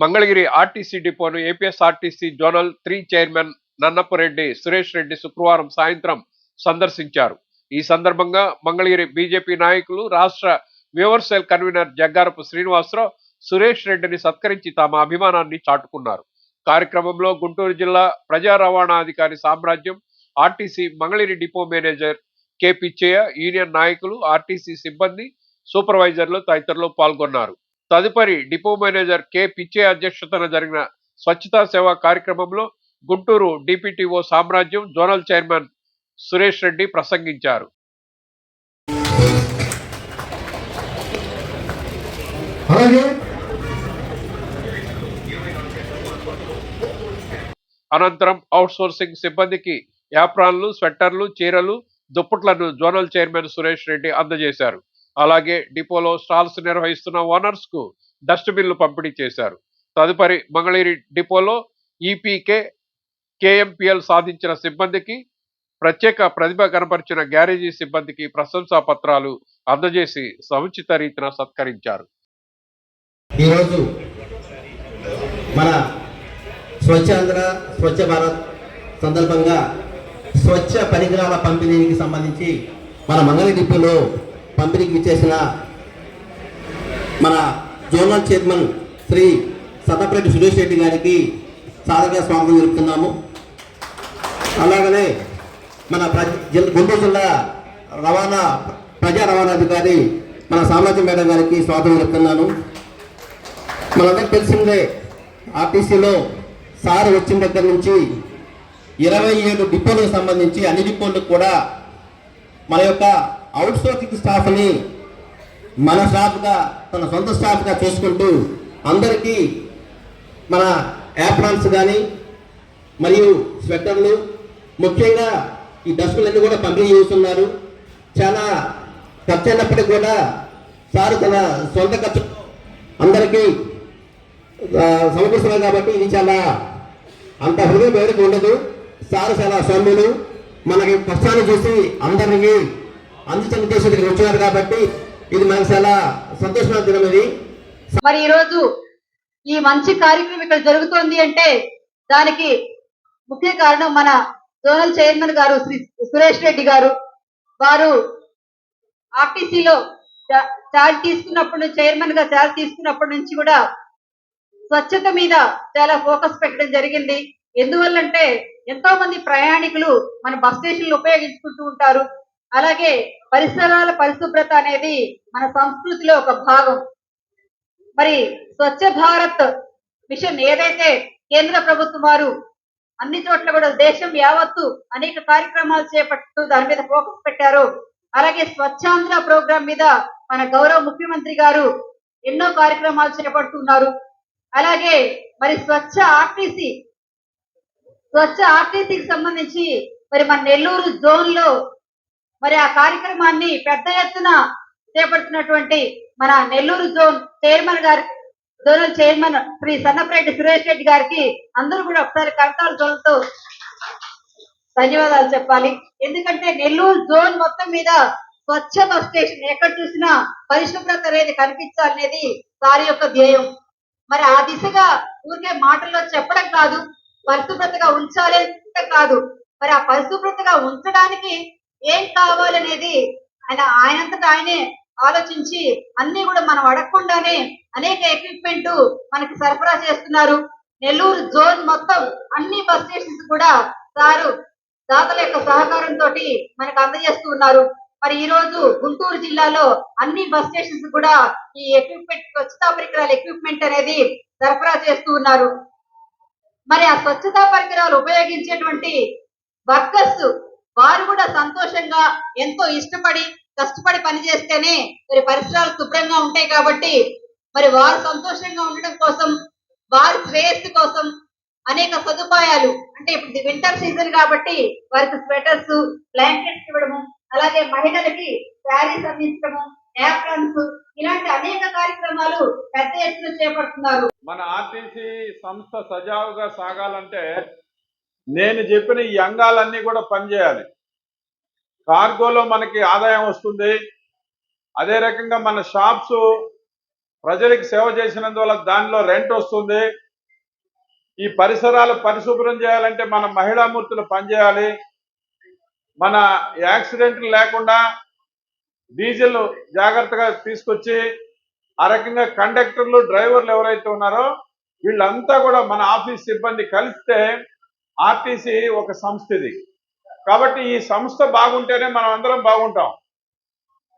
Mangalagiri RTC డిపోను APSRTC zonal three chairman Nannapareddy Suresh Reddy శుక్రవారం సాయంత్రం సందర్శించారు. ఈ సందర్భంగా మంగళగిరి బీజేపీ నాయకులు రాష్ట్ర వ్యూవర్సెల్ కన్వీనర్ జగ్గారపు శ్రీనివాసరావు సురేష్ రెడ్డిని సత్కరించి తమ అభిమానాన్ని చాటుకున్నారు. కార్యక్రమంలో గుంటూరు జిల్లా ప్రజా రవాణా అధికారి సామ్రాజ్యం RTC Mangalagiri depot manager K Pichaiah union నాయకులు ఆర్టీసీ సిబ్బంది సూపర్వైజర్లు తదితరులు పాల్గొన్నారు. తదుపరి డిపో మేనేజర్ కె పిచ్చయ్య అధ్యక్షతన జరిగిన స్వచ్ఛతా సేవ కార్యక్రమంలో Guntur DPTO Samrajyam zonal chairman Suresh Reddy ప్రసంగించారు. అనంతరం అవుట్ సోర్సింగ్ సిబ్బందికి యాప్రాన్లు స్వెట్టర్లు చీరలు దుప్పట్లను జోనల్ చైర్మన్ సురేష్ రెడ్డి అందజేశారు. అలాగే డిపోలో స్టాల్స్ నిర్వహిస్తున్న ఓనర్స్కు డస్ట్బిన్లు పంపిణీ చేశారు. తదుపరి మంగళగిరి డిపోలో ఈపీకే కేఎంపీఎల్ సాధించిన సిబ్బందికి ప్రత్యేక ప్రతిభ కనపరిచిన గ్యారేజీ సిబ్బందికి ప్రశంసా పత్రాలు అందజేసి సముచిత రీతిన సత్కరించారు. ఈరోజు మన స్వచ్ఛాంధ్ర స్వచ్ఛ భారత్ సందర్భంగా స్వచ్ఛ పరికరాల పంపిణీకి సంబంధించి మన మంగళ డిపోలో పంపిణీకి ఇచ్చేసిన మన జోనల్ చైర్మన్ శ్రీ సతప్రెడ్డి సురేష్ రెడ్డి గారికి సాదరంగా స్వాగతం జరుపుతున్నాము. అలాగనే మన ప్రజ జిల్లా గుంటూరు జిల్లా రవాణా ప్రజా రవాణా అధికారి మన సామ్రాజ్యం మేడం గారికి స్వాగతం చెప్తున్నాను మనందరికి తెలిసిందే ఆర్టీసీలో సార్ వచ్చిన దగ్గర నుంచి ఇరవై ఏడు డిపోలకు సంబంధించి అన్ని డిపోలకు కూడా మన యొక్క అవుట్సోర్సింగ్ స్టాఫ్ని మన స్టాఫ్గా తన సొంత స్టాఫ్గా చూసుకుంటూ అందరికీ మన యాప్రాన్స్ కానీ మరియు స్వెటర్లు ముఖ్యంగా ఈ డస్ట్బిన్లన్నీ కూడా పంపిణీ చేస్తున్నారు. చాలా ఖర్చు అయినప్పటికీ కూడా సార్ తన సొంత ఖర్చు అందరికీ సమకూరుస్తున్నారు కాబట్టి ఇది చాలా అంత హృదయం ఎవరికి ఉండదు. సార్ చాలా సౌమ్యులు. మనకి కష్టాన్ని చూసి అందరికీ అందించిన ఉద్దేశం ఇక్కడికి వచ్చారు కాబట్టి ఇది మనకు చాలా సంతోషమైన దినం ఇది. మరి ఈ రోజు ఈ మంచి కార్యక్రమం ఇక్కడ జరుగుతోంది అంటే దానికి ముఖ్య కారణం మన జోనల్ చైర్మన్ గారు శ్రీ సురేష్ రెడ్డి గారు. వారు ఆర్టీసీలో చార్జ్ తీసుకున్నప్పుడు చైర్మన్గా చార్జ్ తీసుకున్నప్పటి నుంచి కూడా స్వచ్ఛత మీద చాలా ఫోకస్ పెట్టడం జరిగింది. ఎందువల్లంటే ఎంతో మంది ప్రయాణికులు మన బస్ స్టేషన్లు ఉపయోగించుకుంటూ ఉంటారు. అలాగే పరిసరాల పరిశుభ్రత అనేది మన సంస్కృతిలో ఒక భాగం. మరి స్వచ్ఛ భారత్ మిషన్ ఏదైతే కేంద్ర ప్రభుత్వం వారు అన్ని చోట్ల కూడా దేశం యావత్తు అనేక కార్యక్రమాలు చేపట్టు దాని మీద ఫోకస్ పెట్టారు అలాగే స్వచ్ఛాంధ్ర ప్రోగ్రాం మీద మన గౌరవ ముఖ్యమంత్రి గారు ఎన్నో కార్యక్రమాలు చేపడుతున్నారు. అలాగే మరి స్వచ్ఛ ఆర్టీసీ స్వచ్ఛ ఆర్టీసీకి సంబంధించి మరి మన నెల్లూరు జోన్లో మరి ఆ కార్యక్రమాన్ని పెద్ద ఎత్తున చేపడుతున్నటువంటి మన నెల్లూరు జోన్ చైర్మన్ గారి జోనల్ చైర్మన్ శ్రీ సన్నపరెడ్డి సురేష్ రెడ్డి గారికి అందరూ కూడా ఒకసారి కవితలు చూడుతూ ధన్యవాదాలు చెప్పాలి. ఎందుకంటే నెల్లూరు జోన్ మొత్తం మీద స్వచ్ఛ బస్ స్టేషన్ ఎక్కడ చూసినా పరిశుభ్రత అనేది కనిపించాలనేది వారి యొక్క ధ్యేయం. మరి ఆ దిశగా ఊరికే మాటల్లో చెప్పడం కాదు పరిశుభ్రతగా ఉంచాలి కాదు. మరి ఆ పరిశుభ్రతగా ఉంచడానికి ఏం కావాలనేది ఆయన ఆయనంతటా ఆయనే ఆలోచించి అన్ని కూడా మనం అడగకుండానే అనేక ఎక్విప్మెంట్ మనకి సరఫరా చేస్తున్నారు. నెల్లూరు జోన్ మొత్తం అన్ని బస్ స్టేషన్స్ కూడా సారు దాతల యొక్క సహకారంతో మనకు అందజేస్తూ ఉన్నారు. మరి ఈ రోజు గుంటూరు జిల్లాలో అన్ని బస్ స్టేషన్స్ కూడా ఈ ఎక్విప్మెంట్ స్వచ్ఛతా పరికరాల ఎక్విప్మెంట్ అనేది సరఫరా చేస్తూ ఉన్నారు. మరి ఆ స్వచ్ఛతా పరికరాలు ఉపయోగించేటువంటి వర్కర్స్ వారు కూడా సంతోషంగా ఎంతో ఇష్టపడి కష్టపడి పనిచేస్తేనే మరి పరిసరాలు శుభ్రంగా ఉంటాయి కాబట్టి మరి వారు సంతోషంగా ఉండడం కోసం వారి శ్రేయస్సు కోసం అనేక సదుపాయాలు అంటే ఇప్పుడు వింటర్ సీజన్ కాబట్టి వారికి స్వెటర్స్ బ్లాంకెట్స్ ఇవ్వడము అలాగే మహిళలకి శారీస్ అందించడము యాప్రన్స్ ఇలాంటి అనేక కార్యక్రమాలు పెద్ద ఎత్తున చేపడుతున్నారు. మన ఆర్టీసీ సంస్థ సజావుగా సాగాలంటే నేను చెప్పిన ఈ అంగాలన్నీ కూడా పనిచేయాలి. కార్గోలో మనకి ఆదాయం వస్తుంది. అదే రకంగా మన షాప్స్ ప్రజలకు సేవ చేసినందువల్ల దానిలో రెంట్ వస్తుంది. ఈ పరిసరాలు పరిశుభ్రం చేయాలంటే మన మహిళామూర్తులు పనిచేయాలి. మన యాక్సిడెంట్లు లేకుండా డీజిల్ జాగ్రత్తగా తీసుకొచ్చి ఆ రకంగా కండక్టర్లు డ్రైవర్లు ఎవరైతే ఉన్నారో వీళ్ళంతా కూడా మన ఆఫీస్ సిబ్బంది కలిస్తే ఆర్టీసీ ఒక సంస్థ ఇది కాబట్టి ఈ సంస్థ బాగుంటేనే మనం అందరం బాగుంటాం.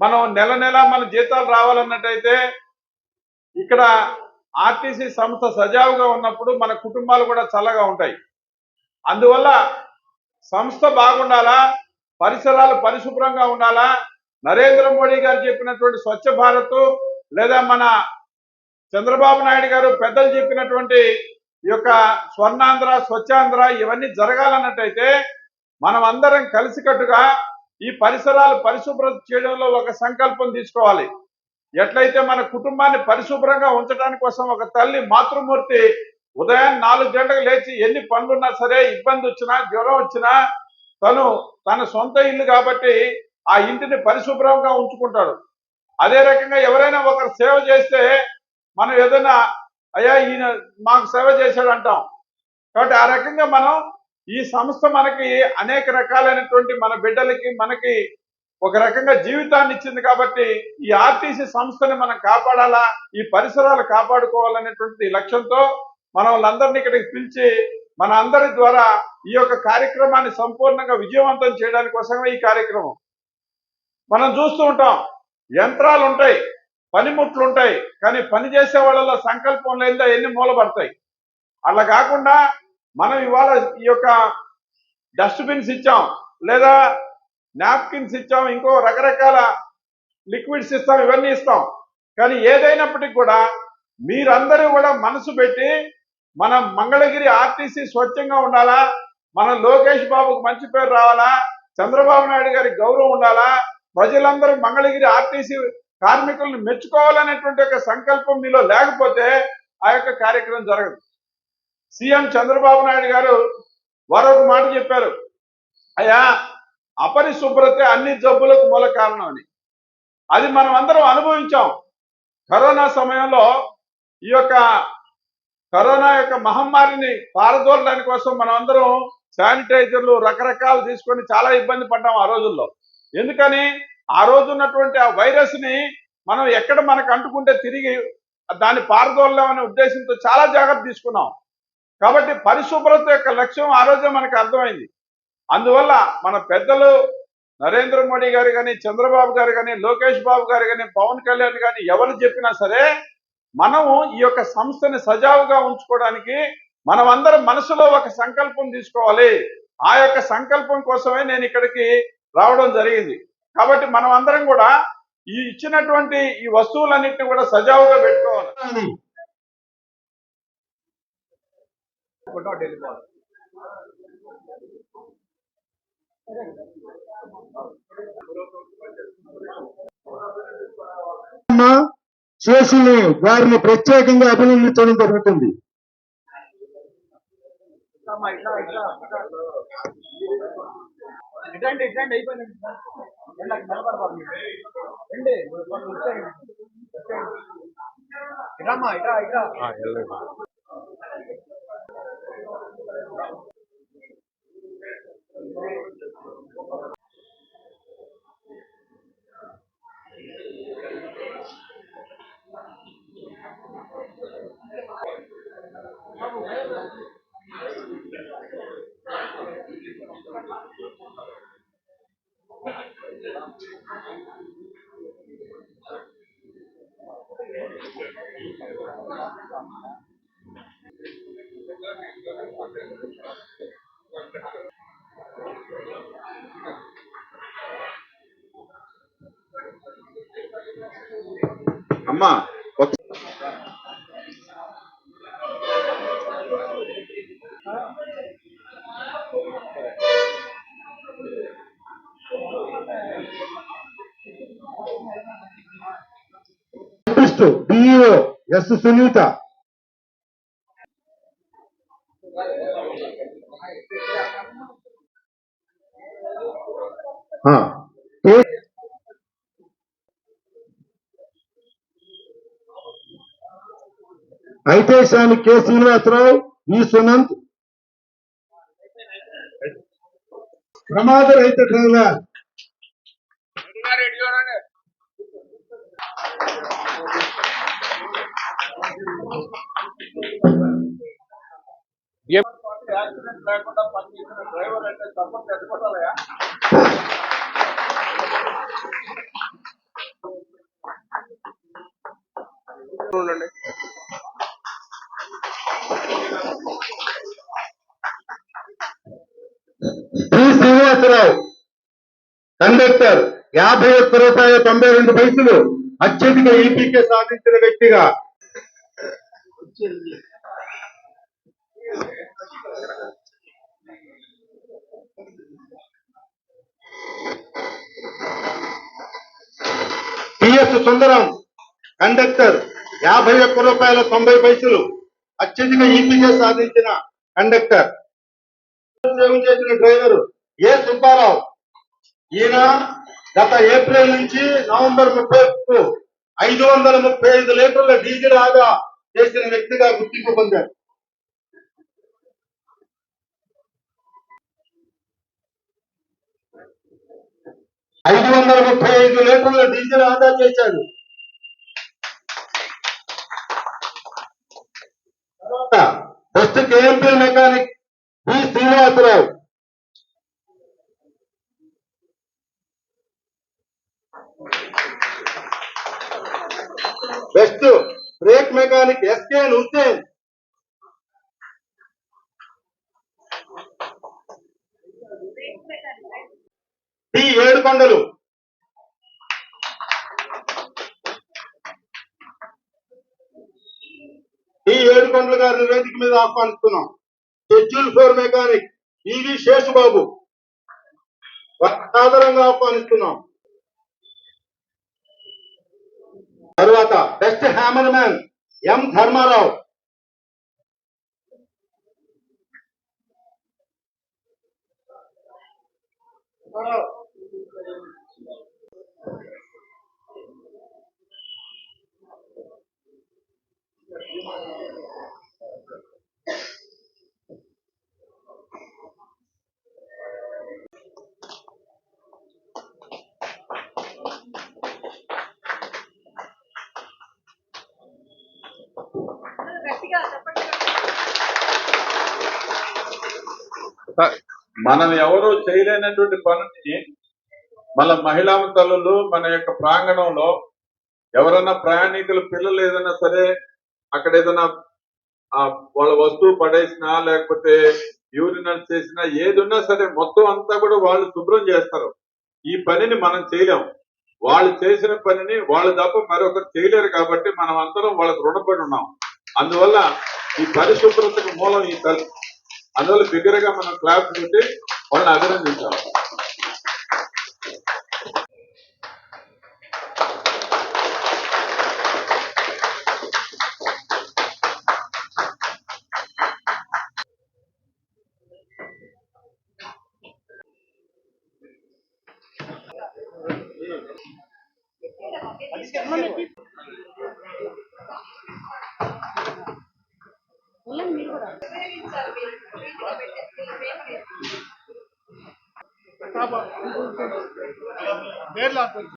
మనం నెల నెల మన జీతాలు రావాలన్నట్టయితే ఇక్కడ ఆర్టీసీ సంస్థ సజావుగా ఉన్నప్పుడు మన కుటుంబాలు కూడా చల్లగా ఉంటాయి. అందువల్ల సంస్థ బాగుండాలా? పరిసరాలు పరిశుభ్రంగా ఉండాలా? నరేంద్ర మోడీ గారు చెప్పినటువంటి స్వచ్ఛ భారత్ లేదా మన చంద్రబాబు నాయుడు గారు పెద్దలు చెప్పినటువంటి ఈ యొక్క స్వర్ణాంధ్ర స్వచ్ఛాంధ్ర ఇవన్నీ జరగాలన్నట్టయితే మనం అందరం కలిసికట్టుగా ఈ పరిసరాలు పరిశుభ్రత చేయడంలో ఒక సంకల్పం తీసుకోవాలి. ఎట్లయితే మన కుటుంబాన్ని పరిశుభ్రంగా ఉంచడానికి కోసం ఒక తల్లి మాతృమూర్తి ఉదయం నాలుగు గంటలకు లేచి ఎన్ని పనులున్నా సరే ఇబ్బంది వచ్చినా జ్వరం వచ్చినా తను తన సొంత ఇల్లు కాబట్టి ఆ ఇంటిని పరిశుభ్రంగా ఉంచుకుంటాడు. అదే రకంగా ఎవరైనా ఒకరు సేవ చేస్తే మనం ఏదైనా అయ్యా ఈయన మాకు సేవ చేశాడు అంటాం కాబట్టి ఆ రకంగా మనం ఈ సంస్థ మనకి అనేక రకాలైనటువంటి మన బిడ్డలకి మనకి ఒక రకంగా జీవితాన్ని ఇచ్చింది కాబట్టి ఈ ఆర్టీసీ సంస్థని మనం కాపాడాలా ఈ పరిసరాలు కాపాడుకోవాలనేటువంటి లక్ష్యంతో మనం వాళ్ళందరినీ ఇక్కడికి పిలిచి మన అందరి ద్వారా ఈ యొక్క కార్యక్రమాన్ని సంపూర్ణంగా విజయవంతం చేయడానికి కోసమే ఈ కార్యక్రమం. మనం చూస్తూ ఉంటాం యంత్రాలు ఉంటాయి పనిముట్లు ఉంటాయి కానీ పని చేసే వాళ్ళలో సంకల్పం లేదా ఎన్ని మూలపడతాయి? అలా కాకుండా మనం ఇవాళ ఈ యొక్క డస్ట్బిన్స్ ఇచ్చాం లేదా నాప్కిన్స్ ఇచ్చాం ఇంకో రకరకాల లిక్విడ్స్ ఇస్తాం ఇవన్నీ ఇస్తాం. కానీ ఏదైనప్పటికీ కూడా మీరందరూ కూడా మనసు పెట్టి మన మంగళగిరి ఆర్టీసీ స్వచ్ఛంగా ఉండాలా? మన లోకేష్ బాబుకు మంచి పేరు రావాలా? చంద్రబాబు నాయుడు గారికి గౌరవం ఉండాలా? ప్రజలందరూ మంగళగిరి ఆర్టీసీ కార్మికులను మెచ్చుకోవాలనేటువంటి ఒక సంకల్పం మీలో లేకపోతే ఆ యొక్క కార్యక్రమం జరగదు. సీఎం చంద్రబాబు నాయుడు గారు మరొక మాట చెప్పారు. అయ్యా అపరిశుభ్రత అన్ని జబ్బులకు మూల కారణం అని. అది మనం అందరం అనుభవించాం. కరోనా సమయంలో ఈ యొక్క కరోనా యొక్క మహమ్మారిని పారదోలడానికి కోసం మనం అందరం శానిటైజర్లు రకరకాలు తీసుకొని చాలా ఇబ్బంది పడ్డాం ఆ రోజుల్లో. ఎందుకని? ఆ రోజు ఉన్నటువంటి ఆ వైరస్ని మనం ఎక్కడ మనకు అంటుకుంటే తిరిగి దాన్ని పారదోలలేమనే ఉద్దేశంతో చాలా జాగ్రత్త తీసుకున్నాం. కాబట్టి పరిశుభ్రత యొక్క లక్ష్యం ఆ రోజే మనకు అర్థమైంది. అందువల్ల మన పెద్దలు నరేంద్ర మోడీ గారు కానీ చంద్రబాబు గారు కానీ లోకేష్ బాబు గారు కానీ పవన్ కళ్యాణ్ కానీ ఎవరు చెప్పినా సరే మనము ఈ యొక్క సంస్థని సజావుగా ఉంచుకోవడానికి మనం అందరం మనసులో ఒక సంకల్పం తీసుకోవాలి. ఆ యొక్క సంకల్పం కోసమే నేను ఇక్కడికి రావడం జరిగింది. కాబట్టి మనం అందరం కూడా ఈ ఇచ్చినటువంటి ఈ వస్తువులన్నింటినీ కూడా సజావుగా పెట్టుకోవాలి. చేసి వారిని ప్రత్యేకంగా అభినందించడం జరుగుతుంది. ఇట్లాంటి ఇట్లాంటి అయిపోయింది రండి ఇట్రామ్మా ఇట్రా ఇట్రా అమ్మా డిఈఓ ఎస్ సునీత ఆ, ఏ- ఐతేశాని కె శ్రీనివాసరావు ఈ సునంద్ ప్రమాద రహిత డ్రైవర్ యాక్సిడెంట్ శ్రీనివాసరావు కండక్టర్ యాభై ఒక్క రూపాయల తొంభై రెండు పైసలు అత్యధిక ఈపీకే సాధించిన వ్యక్తిగా పిఎస్ సుందరం కండక్టర్ యాభై ఒక్క రూపాయల తొంభై పైసలు. అత్యధిక ఈపీకే సాధించిన కండక్టర్. చేసిన డ్రైవర్ ఏ సుబ్బారావు. ఈయన గత ఏప్రిల్ నుంచి నవంబర్ ముప్పై ఐదు వందల ముప్పై ఐదు లీటర్ల డీజిల్ ఆదా చేసిన వ్యక్తిగా గుర్తింపు పొందారు. ఐదు వందల ముప్పై ఐదు లీటర్ల డీజిల్ ఆదా చేశాడు. తర్వాత first KMP mechanic mechanic SK Hussain T Yedukondalu. T Yedukondalu గారి వేదిక మీద ఆహ్వానిస్తున్నాం. Schedule four mechanic EV Seshubabu. సాధారణంగా ఆహ్వానిస్తున్నాం. తరువాత best hammer man ఎం ధర్మారావు మనం ఎవరు చేయలేనటువంటి పనిని మన మహిళా తల్లులు మన యొక్క ప్రాంగణంలో ఎవరన్నా ప్రయాణికులు పిల్లలు ఏదైనా సరే అక్కడ ఏదైనా వాళ్ళ వస్తువు పడేసినా లేకపోతే యూరినల్ చేసినా ఏది ఉన్నా సరే మొత్తం అంతా కూడా వాళ్ళు శుభ్రం చేస్తారు. ఈ పనిని మనం చేయలేము వాళ్ళు చేసిన పనిని వాళ్ళు తప్ప మరొకరు చేయలేరు కాబట్టి మనం అందరం వాళ్ళకి రుణపడి ఉన్నాం. అందువల్ల ఈ పరిశుభ్రతకు మూలం ఈ తల్లి అందువల్ల దగ్గరగా మనం క్లాప్ పెట్టి వాళ్ళని అభినందించాలి Gracias. verla pues.